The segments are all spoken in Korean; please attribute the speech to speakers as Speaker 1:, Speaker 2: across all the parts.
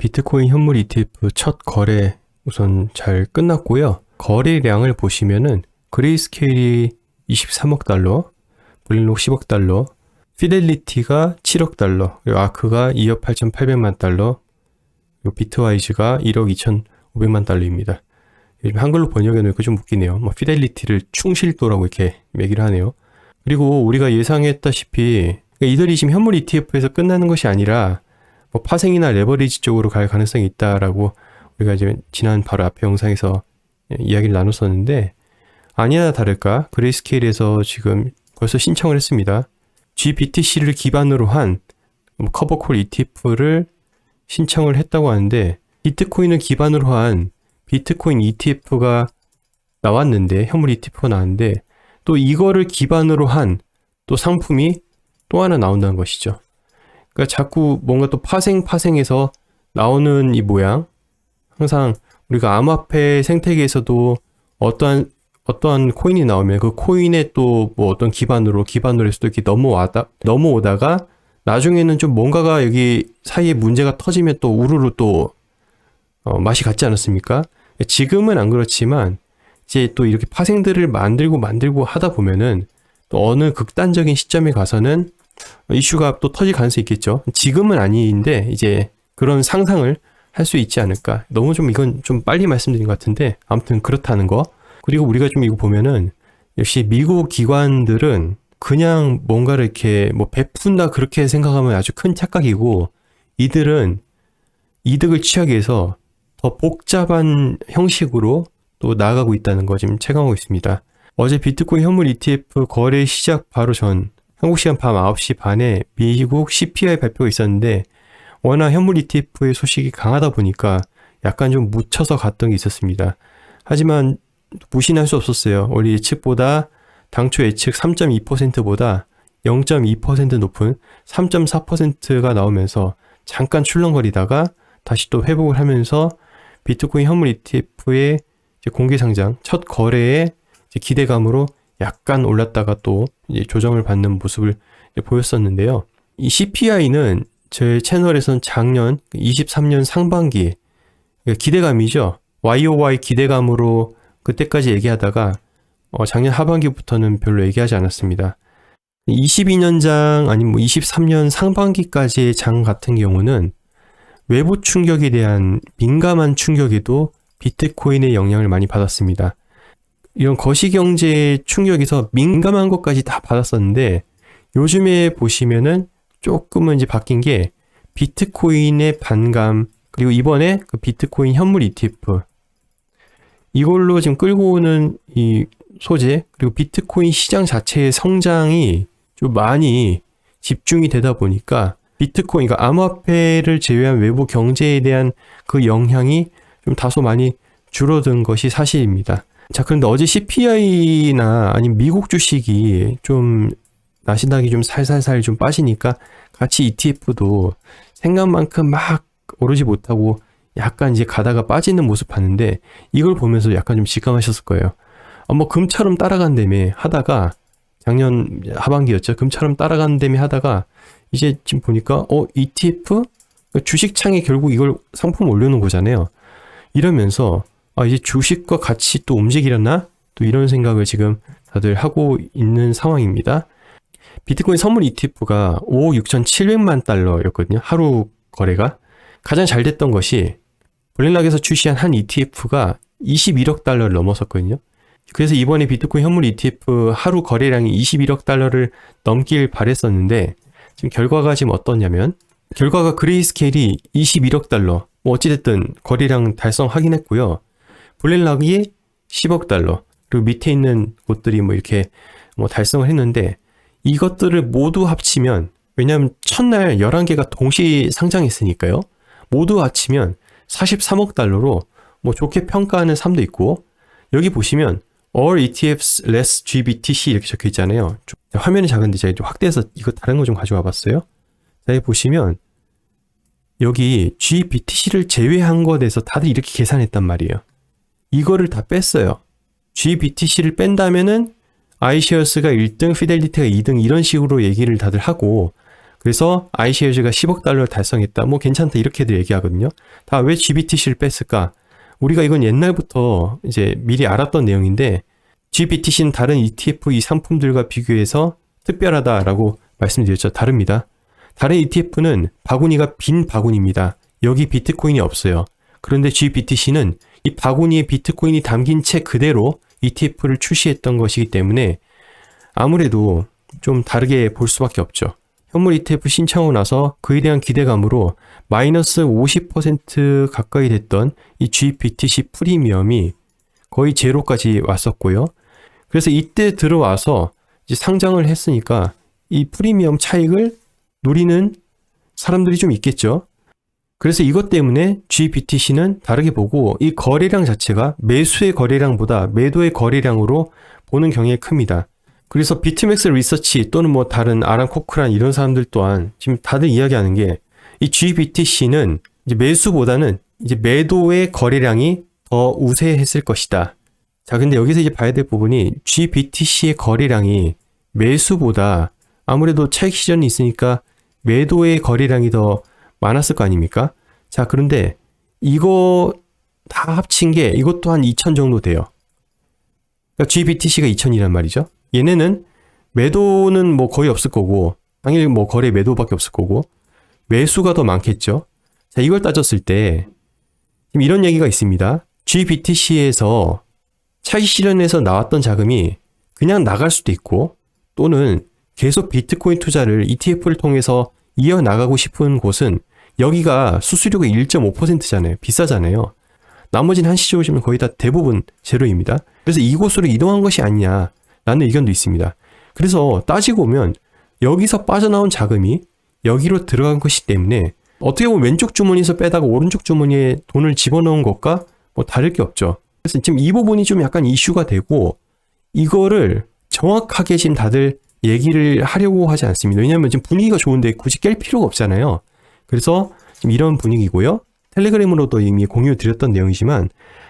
Speaker 1: 비트코인 현물 ETF 첫 거래 우선 잘 끝났고요. 거래량을 보시면은 그레이스케일이 23억 달러, 블링록 10억 달러, 피델리티가 7억 달러, 그리고 아크가 2억 8,800만 달러, 그리고 비트와이즈가 1억 2,500만 달러입니다. 한글로 번역해 놓으니까 좀 웃기네요. 뭐 피델리티를 충실도라고 이렇게 매기를 하네요. 그리고 우리가 예상했다시피 그러니까 이들이 지금 현물 ETF에서 끝나는 것이 아니라 뭐 파생이나 레버리지 쪽으로 갈 가능성이 있다라고 우리가 이제 지난 바로 앞에 영상에서 이야기를 나눴었는데 아니나 다를까 그레이스케일에서 지금 벌써 신청을 했습니다. GBTC를 기반으로 한 커버콜 ETF를 신청을 했다고 하는데 비트코인을 기반으로 한 비트코인 ETF가 나왔는데 현물 ETF가 나왔는데 또 이거를 기반으로 한 또 상품이 또 하나 나온다는 것이죠. 그러니까 자꾸 뭔가 또 파생 파생해서 나오는 이 모양 항상 우리가 암호화폐 생태계에서도 어떠한 어떠한 코인이 나오면 그 코인에 또뭐 어떤 기반으로 기반으로 해서 또 이렇게 넘어와다 넘어오다가 나중에는 좀 뭔가가 여기 사이에 문제가 터지면 또 우르르 또 어, 맛이 같지 않았습니까? 지금은 안 그렇지만 이제 또 이렇게 파생들을 만들고 만들고 하다 보면은 또 어느 극단적인 시점에 가서는 이슈가 또 터질 가능성이 있겠죠. 지금은 아닌데 이제 그런 상상을 할 수 있지 않을까. 너무 좀 이건 좀 빨리 말씀드린 것 같은데 아무튼 그렇다는 거. 그리고 우리가 좀 이거 보면은 역시 미국 기관들은 그냥 뭔가를 이렇게 뭐 베푼다 그렇게 생각하면 아주 큰 착각이고 이들은 이득을 취하기 위해서 더 복잡한 형식으로 또 나아가고 있다는 거 지금 체감하고 있습니다. 어제 비트코인 현물 ETF 거래 시작 바로 전 한국 시간 밤 9시 반에 미국 CPI 발표가 있었는데 워낙 현물 ETF의 소식이 강하다 보니까 약간 좀 묻혀서 갔던 게 있었습니다. 하지만 무신할 수 없었어요. 우리 예측보다 당초 예측 3.2%보다 0.2% 높은 3.4%가 나오면서 잠깐 출렁거리다가 다시 또 회복을 하면서 비트코인 현물 ETF의 공개 상장 첫 거래에 기대감으로 약간 올랐다가 또 조정을 받는 모습을 보였었는데요. 이 CPI는 제 채널에선 작년 23년 상반기 그러니까 기대감이죠. YOY 기대감으로 그때까지 얘기하다가 어, 작년 하반기부터는 별로 얘기하지 않았습니다. 22년장 아니면 뭐 23년 상반기까지의 장 같은 경우는 외부 충격에 대한 민감한 충격에도 비트코인의 영향을 많이 받았습니다. 이런 거시경제 충격에서 민감한 것까지 다 받았었는데 요즘에 보시면은 조금은 이제 바뀐 게 비트코인의 반감 그리고 이번에 그 비트코인 현물 ETF 이걸로 지금 끌고 오는 이 소재 그리고 비트코인 시장 자체의 성장이 좀 많이 집중이 되다 보니까 비트코인, 그러니까 암호화폐를 제외한 외부 경제에 대한 그 영향이 좀 다소 많이 줄어든 것이 사실입니다. 자, 그런데 어제 CPI나 아니면 미국 주식이 좀 나시닥이 좀 살살살 좀 빠지니까 같이 ETF도 생각만큼 막 오르지 못하고 약간 이제 가다가 빠지는 모습 봤는데 이걸 보면서 약간 좀 직감하셨을 거예요. 어, 뭐 금처럼 따라간다며 하다가 작년 하반기였죠. 금처럼 따라간다며 하다가 이제 지금 보니까 어 ETF 주식창에 결국 이걸 상품 올려놓은 거잖아요. 이러면서 아 이제 주식과 같이 또 움직이려나 또 이런 생각을 지금 다들 하고 있는 상황입니다. 비트코인 선물 ETF가 5억 6,700만 달러였거든요. 하루 거래가 가장 잘 됐던 것이 블랙락에서 출시한 한 ETF가 21억 달러를 넘었었거든요. 그래서 이번에 비트코인 현물 ETF 하루 거래량이 21억 달러를 넘길 바랬었는데 지금 결과가 지금 어떻냐면 결과가 그레이스케일이 21억 달러 뭐 어찌됐든 거래량 달성하긴 했고요. 블랙락이 10억 달러 그리고 밑에 있는 곳들이 뭐 이렇게 뭐 달성을 했는데 이것들을 모두 합치면 왜냐하면 첫날 11개가 동시 상장했으니까요. 모두 합치면 43억 달러로 뭐 좋게 평가하는 사람도 있고 여기 보시면 All ETFs less GBTC 이렇게 적혀 있잖아요. 화면이 작은데 제가 좀 확대해서 이거 다른 거 좀 가져와 봤어요. 자, 여기 보시면 여기 GBTC를 제외한 것에 대해서 다들 이렇게 계산했단 말이에요. 이거를 다 뺐어요. GBTC를 뺀다면은 아이시어스가 1등, 피델리티가 2등 이런 식으로 얘기를 다들 하고 그래서 iShares가 10억 달러를 달성했다. 뭐 괜찮다 이렇게들 얘기하거든요. 다 왜 GBTC를 뺐을까? 우리가 이건 옛날부터 이제 미리 알았던 내용인데 GBTC는 다른 ETF 이 상품들과 비교해서 특별하다라고 말씀드렸죠. 다릅니다. 다른 ETF는 바구니가 빈 바구니입니다. 여기 비트코인이 없어요. 그런데 GBTC는 이 바구니에 비트코인이 담긴 채 그대로 ETF를 출시했던 것이기 때문에 아무래도 좀 다르게 볼 수밖에 없죠. 현물 ETF 신청하고 나서 그에 대한 기대감으로 마이너스 50% 가까이 됐던 이 GBTC 프리미엄이 거의 제로까지 왔었고요. 그래서 이때 들어와서 상장을 했으니까 이 프리미엄 차익을 누리는 사람들이 좀 있겠죠. 그래서 이것 때문에 GBTC는 다르게 보고 이 거래량 자체가 매수의 거래량보다 매도의 거래량으로 보는 경향이 큽니다. 그래서 비트맥스 리서치 또는 뭐 다른 아람 코크란 이런 사람들 또한 지금 다들 이야기하는 게 이 GBTC는 이제 매수보다는 이제 매도의 거래량이 더 우세했을 것이다. 자, 근데 여기서 이제 봐야 될 부분이 GBTC의 거래량이 매수보다 아무래도 차익 시전이 있으니까 매도의 거래량이 더 많았을 거 아닙니까? 자, 그런데 이거 다 합친 게 이것도 한 2천 정도 돼요. 그러니까 GBTC가 2천이란 말이죠. 얘네는 매도는 뭐 거의 없을 거고, 당연히 뭐 거래 매도밖에 없을 거고, 매수가 더 많겠죠. 자, 이걸 따졌을 때, 지금 이런 얘기가 있습니다. GBTC에서 차익 실현에서 나왔던 자금이 그냥 나갈 수도 있고, 또는 계속 비트코인 투자를 ETF를 통해서 이어나가고 싶은 곳은 여기가 수수료가 1.5%잖아요. 비싸잖아요. 나머지는 한시적 오시면 거의 다 대부분 제로입니다. 그래서 이곳으로 이동한 것이 아니냐. 라는 의견도 있습니다. 그래서 따지고 보면 여기서 빠져나온 자금이 여기로 들어간 것이기 때문에 어떻게 보면 왼쪽 주머니에서 빼다가 오른쪽 주머니에 돈을 집어넣은 것과 뭐 다를 게 없죠. 그래서 지금 이 부분이 좀 약간 이슈가 되고 이거를 정확하게 지금 다들 얘기를 하려고 하지 않습니다. 왜냐하면 지금 분위기가 좋은데 굳이 깰 필요가 없잖아요. 그래서 지금 이런 분위기고요. 텔레그램으로도 이미 공유 드렸던 내용이지만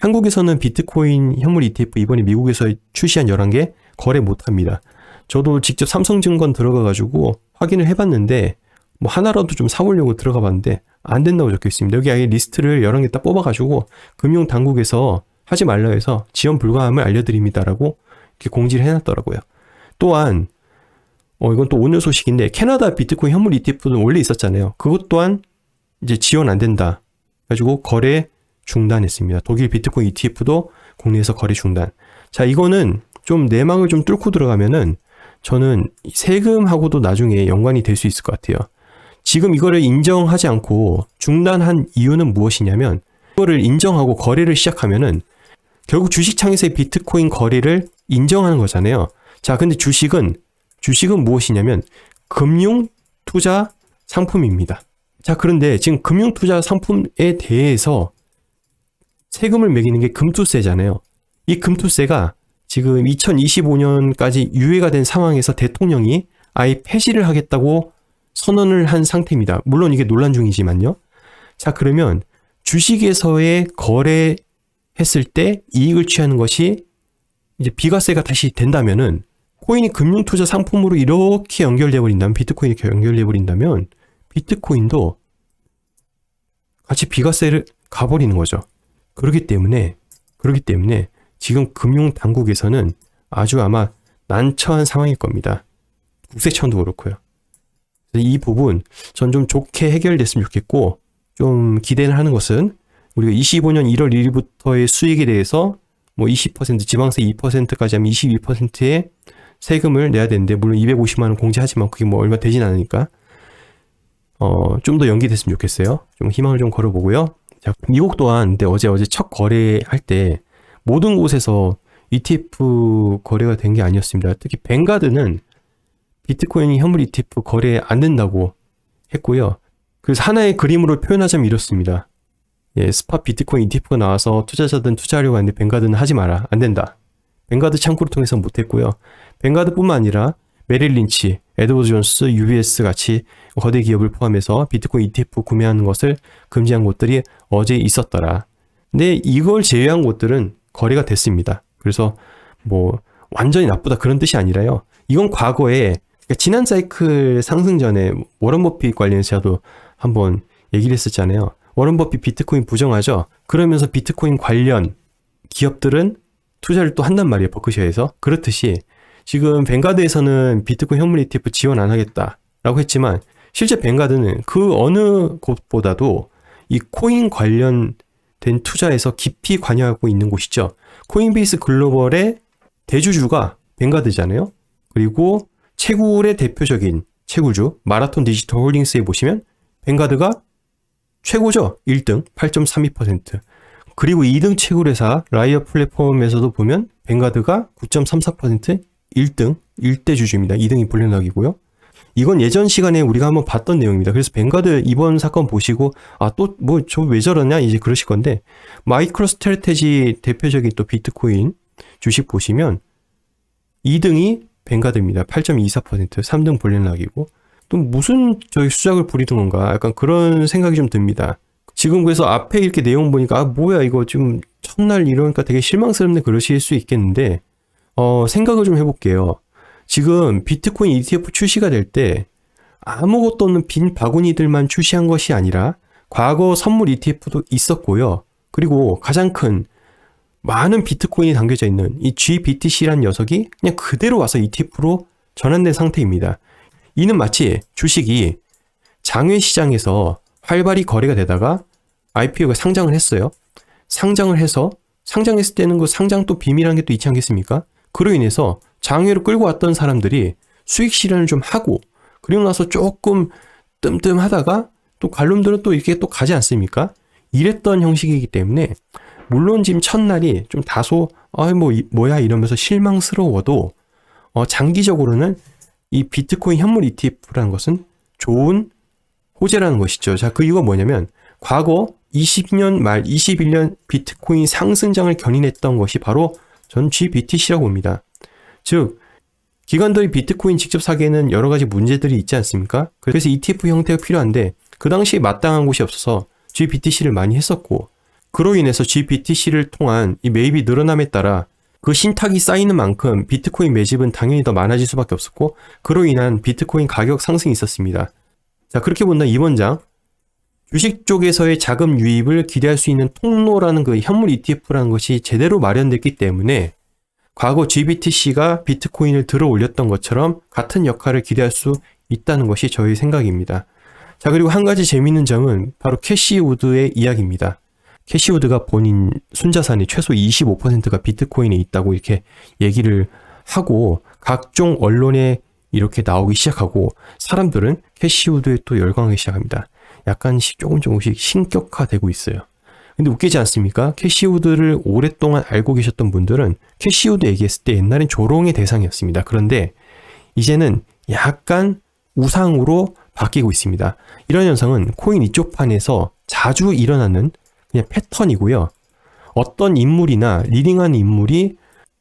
Speaker 1: 한국에서는 비트코인 현물 ETF 이번에 미국에서 출시한 11개 거래 못 합니다. 저도 직접 삼성증권 들어가 가지고 확인을 해봤는데 뭐 하나라도 좀 사보려고 들어가 봤는데 안 된다고 적혀 있습니다. 여기 아예 리스트를 여러 개 딱 뽑아가지고 금융 당국에서 하지 말라 해서 지원 불가함을 알려드립니다라고 이렇게 공지를 해놨더라고요. 또한 어 이건 또 오늘 소식인데 캐나다 비트코인 현물 ETF는 원래 있었잖아요. 그것 또한 이제 지원 안 된다. 가지고 거래 중단했습니다. 독일 비트코인 ETF도 국내에서 거래 중단. 자 이거는 좀 내막을 좀 뚫고 들어가면은 저는 세금하고도 나중에 연관이 될 수 있을 것 같아요. 지금 이거를 인정하지 않고 중단한 이유는 무엇이냐면 이거를 인정하고 거래를 시작하면은 결국 주식 창에서의 비트코인 거래를 인정하는 거잖아요. 자, 근데 주식은 주식은 무엇이냐면 금융 투자 상품입니다. 자, 그런데 지금 금융 투자 상품에 대해서 세금을 매기는 게 금투세잖아요. 이 금투세가 지금 2025년까지 유예가 된 상황에서 대통령이 아예 폐지를 하겠다고 선언을 한 상태입니다. 물론 이게 논란 중이지만요. 자, 그러면 주식에서의 거래했을 때 이익을 취하는 것이 이제 비과세가 다시 된다면은 코인이 금융투자 상품으로 이렇게 연결돼 버린다면 비트코인이 연결돼 버린다면 비트코인도 같이 비과세를 가버리는 거죠. 그렇기 때문에 그렇기 때문에 지금 금융 당국에서는 아주 아마 난처한 상황일 겁니다. 국세청도 그렇고요. 이 부분 전 좀 좋게 해결됐으면 좋겠고 좀 기대를 하는 것은 우리가 25년 1월 1일부터의 수익에 대해서 뭐 20% 지방세 2%까지 하면 22%의 세금을 내야 되는데 물론 250만 원 공제하지만 그게 뭐 얼마 되진 않으니까 어 좀 더 연기됐으면 좋겠어요. 좀 희망을 좀 걸어보고요. 자, 미국 또한 근데 어제 어제 첫 거래할 때 모든 곳에서 ETF 거래가 된 게 아니었습니다. 특히 뱅가드는 비트코인이 현물 ETF 거래 안 된다고 했고요. 그래서 하나의 그림으로 표현하자면 이렇습니다. 예, 스팟 비트코인 ETF가 나와서 투자자든 투자하려고 하는데 뱅가드는 하지 마라. 안 된다. 뱅가드 창구를 통해서 못했고요. 뱅가드뿐만 아니라 메릴 린치, 에드워드 존스, UBS 같이 거대 기업을 포함해서 비트코인 ETF 구매하는 것을 금지한 곳들이 어제 있었더라. 근데 이걸 제외한 곳들은 거래가 됐습니다. 그래서 뭐 완전히 나쁘다 그런 뜻이 아니라요. 이건 과거에 그러니까 지난 사이클 상승 전에 워런 버핏 관련해서 저도 한번 얘기를 했었잖아요. 워런 버핏 비트코인 부정하죠. 그러면서 비트코인 관련 기업들은 투자를 또 한단 말이에요. 버크셔에서. 그렇듯이 지금 뱅가드에서는 비트코인 현물 ETF 지원 안 하겠다라고 했지만 실제 뱅가드는 그 어느 곳보다도 이 코인 관련된 투자에서 깊이 관여하고 있는 곳이죠. 코인베이스 글로벌의 대주주가 뱅가드잖아요. 그리고 채굴의 대표적인 채굴주 마라톤 디지털 홀딩스에 보시면 뱅가드가 최고죠. 1등 8.32%. 그리고 2등 채굴회사 라이어 플랫폼에서도 보면 뱅가드가 9.34% 1등 1대 주주입니다. 2등이 블랙락이고요. 이건 예전 시간에 우리가 한번 봤던 내용입니다. 그래서 뱅가드 이번 사건 보시고 아 또 뭐 저 왜 저러냐 이제 그러실 건데 마이크로 스트레테지 대표적인 또 비트코인 주식 보시면 2등이 뱅가드입니다. 8.24% 3등 볼렌락이고 또 무슨 저희 수작을 부리는 건가 약간 그런 생각이 좀 듭니다. 지금 그래서 앞에 이렇게 내용 보니까 아 뭐야 이거 지금 첫날 이러니까 되게 실망스럽네 그러실 수 있겠는데 어 생각을 좀 해볼게요. 지금 비트코인 ETF 출시가 될 때 아무것도 없는 빈 바구니들만 출시한 것이 아니라 과거 선물 ETF도 있었고요. 그리고 가장 큰 많은 비트코인이 담겨져 있는 이 GBTC라는 녀석이 그냥 그대로 와서 ETF로 전환된 상태입니다. 이는 마치 주식이 장외 시장에서 활발히 거래가 되다가 IPO가 상장을 했어요. 상장을 해서 상장했을 때는 그 상장 또 비밀한 게 또 있지 않겠습니까? 그로 인해서 장외로 끌고 왔던 사람들이 수익 실현을 좀 하고 그리고 나서 조금 뜸뜸하다가 또 관lum들은 또 이렇게 또 가지 않습니까? 이랬던 형식이기 때문에 물론 지금 첫날이 좀 다소 아뭐 뭐야 이러면서 실망스러워도 어 장기적으로는 이 비트코인 현물 ETF라는 것은 좋은 호재라는 것이죠. 자, 그 이유가 뭐냐면 과거 20년 말 21년 비트코인 상승장을 견인했던 것이 바로 전 GBTC라고 봅니다. 즉 기관들이 비트코인 직접 사기에는 여러 가지 문제들이 있지 않습니까? 그래서 ETF 형태가 필요한데 그 당시에 마땅한 곳이 없어서 GBTC를 많이 했었고 그로 인해서 GBTC를 통한 이 매입이 늘어남에 따라 그 신탁이 쌓이는 만큼 비트코인 매집은 당연히 더 많아질 수밖에 없었고 그로 인한 비트코인 가격 상승이 있었습니다. 자 그렇게 본다 이번 장 주식 쪽에서의 자금 유입을 기대할 수 있는 통로라는 그 현물 ETF라는 것이 제대로 마련됐기 때문에 과거 GBTC가 비트코인을 들어 올렸던 것처럼 같은 역할을 기대할 수 있다는 것이 저희 생각입니다. 자, 그리고 한 가지 재미있는 점은 바로 캐시우드의 이야기입니다. 캐시우드가 본인 순자산이 최소 25%가 비트코인에 있다고 이렇게 얘기를 하고 각종 언론에 이렇게 나오기 시작하고 사람들은 캐시우드에 또 열광하기 시작합니다. 약간씩 조금 조금씩 신격화되고 있어요. 근데 웃기지 않습니까? 캐시우드를 오랫동안 알고 계셨던 분들은 캐시우드 얘기했을 때 옛날엔 조롱의 대상이었습니다. 그런데 이제는 약간 우상으로 바뀌고 있습니다. 이런 현상은 코인 이쪽 판에서 자주 일어나는 그냥 패턴이고요. 어떤 인물이나 리딩한 인물이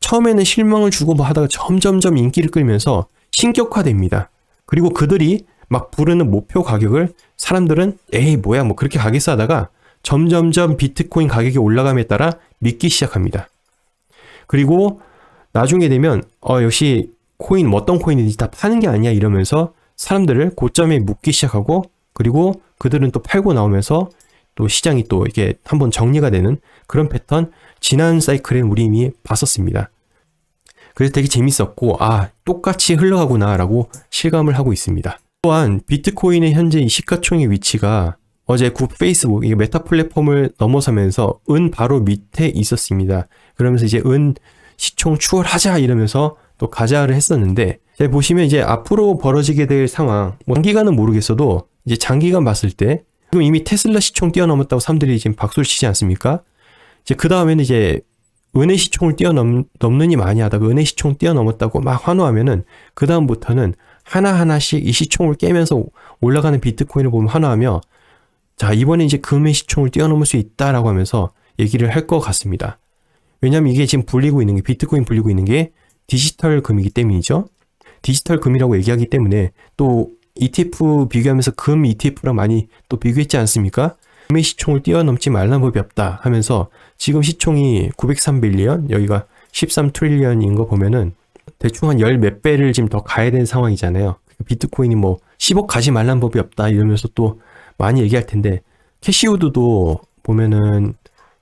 Speaker 1: 처음에는 실망을 주고 뭐 하다가 점점점 인기를 끌면서 신격화됩니다. 그리고 그들이 막 부르는 목표 가격을 사람들은 에이 뭐야 뭐 그렇게 가겠어 하다가 점점점 비트코인 가격이 올라감에 따라 믿기 시작합니다. 그리고 나중에 되면 어 역시 코인 뭐 어떤 코인인지 다 파는 게 아니야 이러면서 사람들을 고점에 묶기 시작하고 그리고 그들은 또 팔고 나오면서 또 시장이 또 이게 한번 정리가 되는 그런 패턴 지난 사이클엔 우리 이미 봤었습니다. 그래서 되게 재밌었고 아 똑같이 흘러가구나라고 실감을 하고 있습니다. 또한 비트코인의 현재 시가총액 위치가 어제 구 페이스북 이 메타 플랫폼을 넘어서면서 은 바로 밑에 있었습니다. 그러면서 이제 은 시총 추월하자 이러면서 또 가자를 했었는데 보시면 이제 앞으로 벌어지게 될 상황 뭐 장기간은 모르겠어도 이제 장기간 봤을 때 지금 이미 테슬라 시총 뛰어넘었다고 사람들이 지금 박수를 치지 않습니까? 이제 그 다음에는 이제 은행 시총을 뛰어넘느니 많이 하다가 은행 시총 뛰어넘었다고 막 환호하면은 그 다음부터는 하나하나씩 이 시총을 깨면서 올라가는 비트코인을 보면 환호하며 자, 이번에 이제 금의 시총을 뛰어넘을 수 있다라고 하면서 얘기를 할 것 같습니다. 왜냐하면 이게 지금 불리고 있는 게 비트코인 불리고 있는 게 디지털 금이기 때문이죠. 디지털 금이라고 얘기하기 때문에 또 ETF 비교하면서 금 ETF랑 많이 또 비교했지 않습니까? 금의 시총을 뛰어넘지 말란 법이 없다 하면서 지금 시총이 903빌리언 여기가 13 트릴리언인 거 보면은 대충 한 열 몇 배를 지금 더 가야 되는 상황이잖아요. 비트코인이 뭐 10억 가지 말란 법이 없다 이러면서 또 많이 얘기할 텐데 캐시우드도 보면은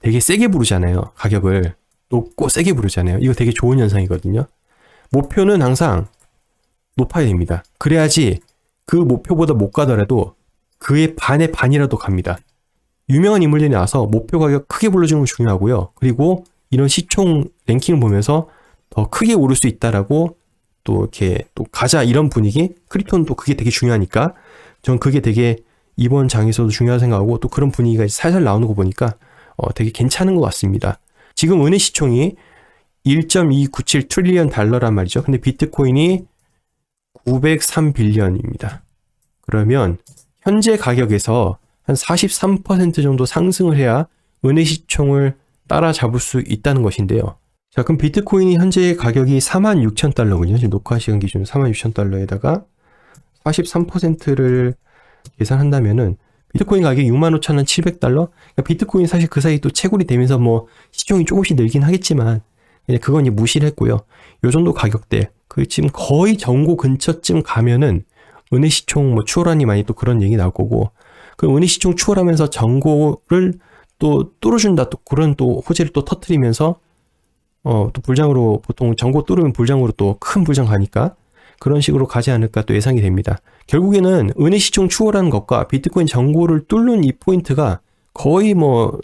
Speaker 1: 되게 세게 부르잖아요. 가격을 높고 세게 부르잖아요. 이거 되게 좋은 현상이거든요. 목표는 항상 높아야 됩니다. 그래야지 그 목표보다 못 가더라도 그의 반의 반이라도 갑니다. 유명한 인물들이 나와서 목표 가격 크게 불러주는 거 중요하고요. 그리고 이런 시총 랭킹을 보면서 더 크게 오를 수 있다라고 또 이렇게 또 가자 이런 분위기 또 그게 되게 중요하니까 전 그게 되게 이번 장에서도 중요하다 생각하고 또 그런 분위기가 살살 나오는 거 보니까 어, 되게 괜찮은 것 같습니다. 지금 은행 시총이 1.297 트릴리언 달러란 말이죠. 근데 비트코인이 903 빌리언입니다. 그러면 현재 가격에서 한 43% 정도 상승을 해야 은행 시총을 따라잡을 수 있다는 것인데요. 자, 그럼 비트코인이 현재 가격이 46,000달러군요. 지금 녹화 시간 기준 46,000달러에다가 43%를 계산한다면은 비트코인 가격이 65,700달러? 그러니까 비트코인 사실 그 사이 또 채굴이 되면서 뭐 시총이 조금씩 늘긴 하겠지만 그건 이제 무시를 했고요. 요 정도 가격대 그 지금 거의 정고 근처쯤 가면은 은혜 시총 뭐 추월하니 많이 또 그런 얘기 나올 거고 그 은혜 시총 추월하면서 정고를 또 뚫어준다 또 그런 또 호재를 또 터트리면서 어 또 불장으로 보통 정고 뚫으면 불장으로 또 큰 불장 가니까 그런 식으로 가지 않을까 또 예상이 됩니다. 결국에는 은혜 시총 추월하는 것과 비트코인 정고를 뚫는 이 포인트가 거의 뭐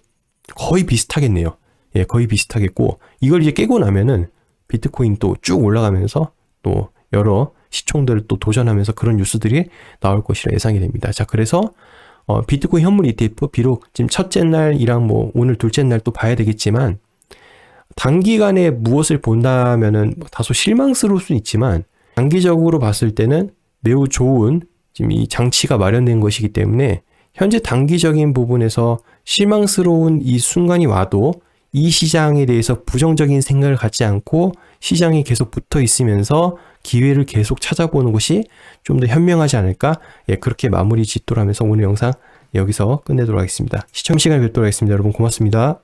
Speaker 1: 거의 비슷하겠네요. 예, 거의 비슷하겠고 이걸 이제 깨고 나면은 비트코인 또 쭉 올라가면서 또 여러 시총들을 또 도전하면서 그런 뉴스들이 나올 것이라 예상이 됩니다. 자, 그래서 어, 비트코인 현물 ETF 비록 지금 첫째 날이랑 뭐 오늘 둘째 날 또 봐야 되겠지만 단기간에 무엇을 본다면은 뭐 다소 실망스러울 수는 있지만 장기적으로 봤을 때는 매우 좋은 지금 이 장치가 마련된 것이기 때문에 현재 단기적인 부분에서 실망스러운 이 순간이 와도 이 시장에 대해서 부정적인 생각을 갖지 않고 시장에 계속 붙어 있으면서 기회를 계속 찾아보는 것이 좀 더 현명하지 않을까? 예, 그렇게 마무리 짓도록 하면서 오늘 영상 여기서 끝내도록 하겠습니다. 시청 시간에 뵙도록 하겠습니다. 여러분 고맙습니다.